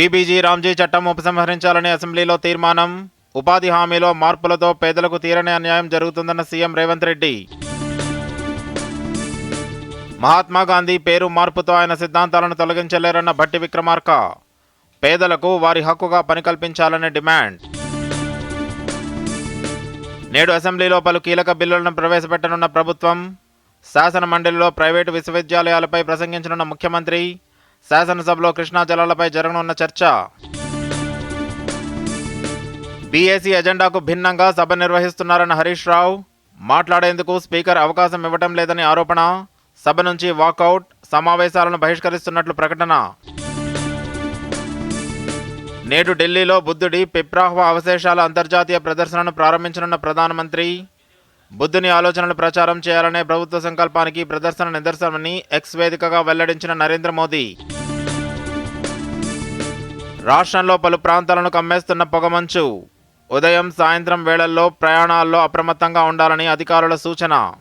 VBG Ramji చట్టం ఉపసంహరించాలని అసెంబ్లీలో తీర్మానం. ఉపాధి హామీలో మార్పులతో పేదలకు తీరని అన్యాయం జరుగుతుందన్న సీఎం రేవంత్ రెడ్డి. మహాత్మా గాంధీ పేరు మార్పుతో ఆయన సిద్ధాంతాలను తొలగించలేరన్న భట్టి విక్రమార్క. పేదలకు వారి హక్కుగా పని కల్పించాలనే డిమాండ్. నేడు అసెంబ్లీలో పలు కీలక బిల్లులను ప్రవేశపెట్టనున్న ప్రభుత్వం. శాసన మండలిలో ప్రైవేటు విశ్వవిద్యాలయాలపై ప్రసంగించనున్న ముఖ్యమంత్రి. శాసనసభలో కృష్ణా జలాలపై జరగనున్న చర్చ. బీఏసీ ఎజెండాకు భిన్నంగా సభ నిర్వహిస్తున్నారన్న హరీష్ రావు. మాట్లాడేందుకు స్పీకర్ అవకాశం ఇవ్వటం లేదని ఆరోపణ. సభ నుంచి వాకౌట్ సమావేశాలను బహిష్కరిస్తున్నట్లు ప్రకటన. నేడు ఢిల్లీలో బుద్ధుడి పిప్రాహ్వ అవశేషాల అంతర్జాతీయ ప్రదర్శనను ప్రారంభించనున్న ప్రధానమంత్రి. బుద్ధుని ఆలోచనలు ప్రచారం చేయాలనే ప్రభుత్వ సంకల్పానికి ప్రదర్శన నిదర్శనమని ఎక్స్ వేదికగా వెల్లడించిన నరేంద్ర మోదీ. రాష్ట్రంలో పలు ప్రాంతాలను కమ్మేస్తున్న పొగమంచు ఉదయం సాయంత్రం వేళల్లో ప్రయాణాల్లో అప్రమత్తంగా ఉండాలని అధికారుల సూచన.